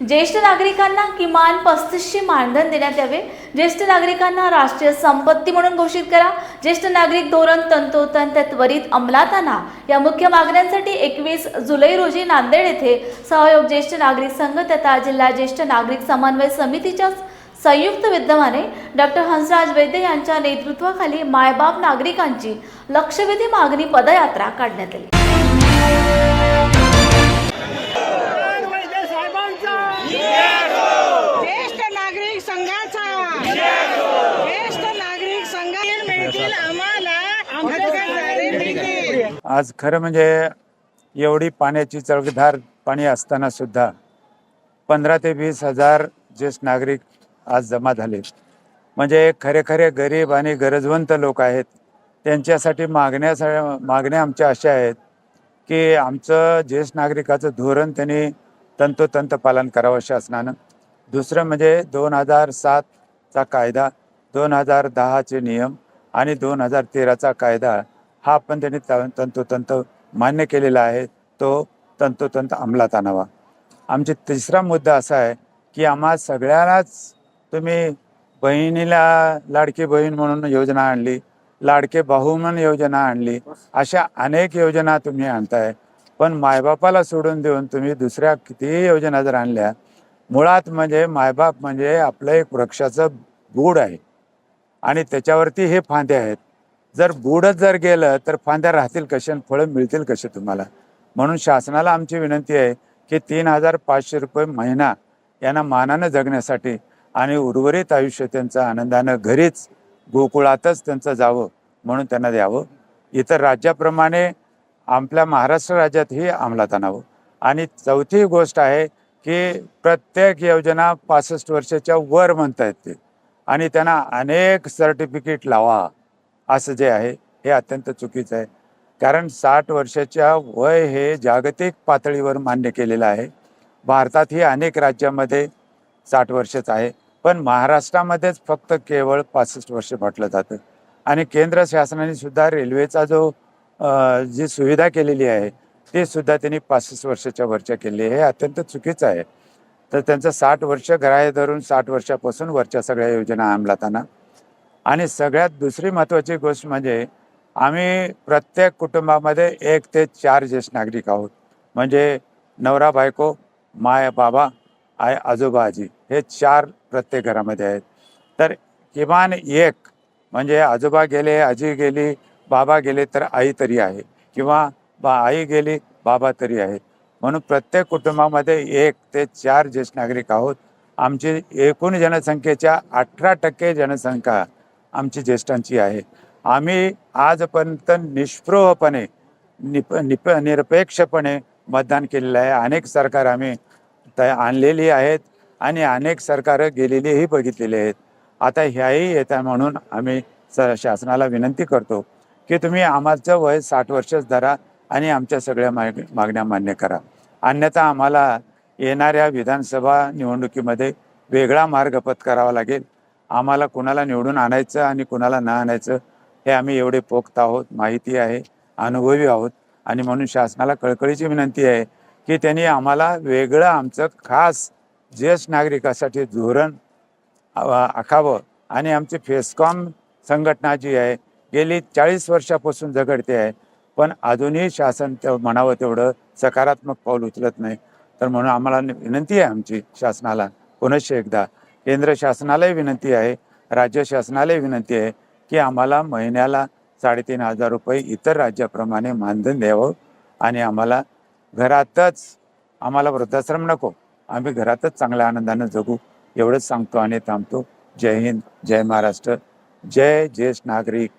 ज्येष्ठ नागरिकांना किमान पस्तीसशे मानधन देण्यात यावे. ज्येष्ठ नागरिकांना राष्ट्रीय संपत्ती म्हणून घोषित करा. ज्येष्ठ नागरिक धोरण तंतोतंत त्वरित अंमलात आणा. या मुख्य मागण्यांसाठी एकवीस जुलै रोजी नांदेड येथे सहयोग ज्येष्ठ नागरिक संघ तथा जिल्हा ज्येष्ठ नागरिक समन्वय समितीच्या संयुक्त विद्यमाने डॉक्टर हंसराज वैद्य यांच्या नेतृत्वाखाली मायबाप नागरिकांची लक्षवेधी मागणी पदयात्रा काढण्यात आली. संघाचा. ज्येष्ठ नागरिक संघातील मिळतील आम्हाला. आज खरं म्हणजे एवढी पाण्याची चळकधार पाणी असताना सुद्धा पंधरा ते वीस हजार ज्येष्ठ नागरिक आज जमा झाले. म्हणजे खरे खरे गरीब आणि गरजवंत लोक आहेत. त्यांच्यासाठी मागण्यासा मागण्या आमच्या अशा आहेत की आमचं ज्येष्ठ नागरिकाचं धोरण त्यांनी तंतोतंत पालन करावं शासनानं. दुसरं म्हणजे दोन हजार सातचा कायदा दोन हजार दहाचे नियम आणि दोन हजार तेराचा कायदा हा पण त्यांनी तंतोतंत मान्य केलेला आहे. तो तंतोतंत अंमलात आणावा. आमचा तिसरा मुद्दा असा आहे की आम्हा सगळ्यांनाच तुम्ही बहिणीला लाडकी बहीण म्हणून योजना आणली लाडके भाऊ म्हणून योजना आणली अशा अनेक योजना तुम्ही आणताय. पण मायबापाला सोडून देऊन तुम्ही दुसऱ्या कितीही योजना जर आणल्या मुळात म्हणजे मायबाप म्हणजे आपलं एक वृक्षाचं बूड आहे. आणि त्याच्यावरती हे फांदे आहेत. जर बुडच जर गेलं तर फांद्या राहतील कसे आणि फळं मिळतील कसे तुम्हाला? म्हणून शासनाला आमची विनंती आहे की तीन हजार पाचशे रुपये महिना यांना मानानं जगण्यासाठी आणि उर्वरित आयुष्य त्यांचं आनंदानं घरीच गोकुळातच त्यांचं जावं म्हणून त्यांना द्यावं. इतर राज्याप्रमाणे आपल्या महाराष्ट्र राज्यातही अंमलात आणावं. आणि चौथी गोष्ट आहे की प्रत्येक योजना पासष्ट वर्षाच्या वर म्हणता ते. आणि त्यांना अनेक सर्टिफिकेट लावा. असं जे आहे हे अत्यंत चुकीचं आहे. कारण साठ वर्षाच्या वय हे जागतिक पातळीवर मान्य केलेलं आहे. भारतातही अनेक राज्यामध्ये साठ वर्षच आहे. पण महाराष्ट्रामध्येच फक्त केवळ पासष्ट वर्ष म्हटलं जातं. आणि केंद्र शासनाने सुद्धा रेल्वेचा जो जी सुविधा केलेली आहे ते सुद्धा त्यांनी पासष्ट वर्षाच्या वरच्या केले. हे अत्यंत चुकीचं आहे. तर त्यांचं साठ वर्ष ग्राह्य धरून साठ वर्षापासून वरच्या सगळ्या योजना अंमलात आणा. आणि सगळ्यात दुसरी महत्त्वाची गोष्ट म्हणजे आम्ही प्रत्येक कुटुंबामध्ये एक ते चार ज्येष्ठ नागरिक आहोत. म्हणजे नवरा बायको माय बाबा आय आजोबा आजी हे चार प्रत्येक घरामध्ये आहेत. तर किमान एक म्हणजे आजोबा गेले आजी गेली बाबा गेले तर आई तरी आहे. किंवा बा आई गेली बाबा तरी आहेत म्हणून प्रत्येक कुटुंबामध्ये एक ते चार ज्येष्ठ नागरिक आहोत. आमची एकूण जनसंख्येच्या अठरा टक्के जनसंख्या आमची ज्येष्ठांची आहे. आम्ही आजपर्यंत निष्प्रोहपणे निप निप निरपेक्षपणे मतदान केलेलं आहे. अनेक सरकार आम्ही तया आणलेली आहेत आणि अनेक सरकारं गेलेलीही बघितलेली आहेत. आता ह्याही येत्या म्हणून आम्ही स शासनाला विनंती करतो की तुम्ही आम्हाचं वय साठ वर्षच धरा. आणि आमच्या सगळ्या माग मागण्या मान्य करा. अन्यथा आम्हाला येणाऱ्या विधानसभा निवडणुकीमध्ये वेगळा मार्ग पत्करावा लागेल. आम्हाला कुणाला निवडून आणायचं आणि कुणाला न आणायचं हे आम्ही एवढे पोक्त आहोत माहिती आहे अनुभवी आहोत. आणि म्हणून शासनाला कळकळीची विनंती आहे की त्यांनी आम्हाला वेगळं आमचं खास ज्येष्ठ नागरिकासाठी धोरण आखावं. आणि आमची फेसकॉम संघटना जी आहे गेली चाळीस वर्षापासून झगडते आहे. पण अजूनही शासन ते म्हणावं तेवढं सकारात्मक पाऊल उचलत नाही. तर म्हणून आम्हाला विनंती आहे आमची शासनाला पुनश्च एकदा. केंद्र शासनालाही विनंती आहे राज्य शासनालाही विनंती आहे की आम्हाला महिन्याला साडेतीन हजार रुपये इतर राज्याप्रमाणे मानधन द्यावं आणि आम्हाला घरातच आम्हाला वृद्धाश्रम नको आम्ही घरातच चांगल्या आनंदानं जगू एवढंच सांगतो आणि थांबतो. जय हिंद जय महाराष्ट्र जय ज्येष्ठ नागरिक.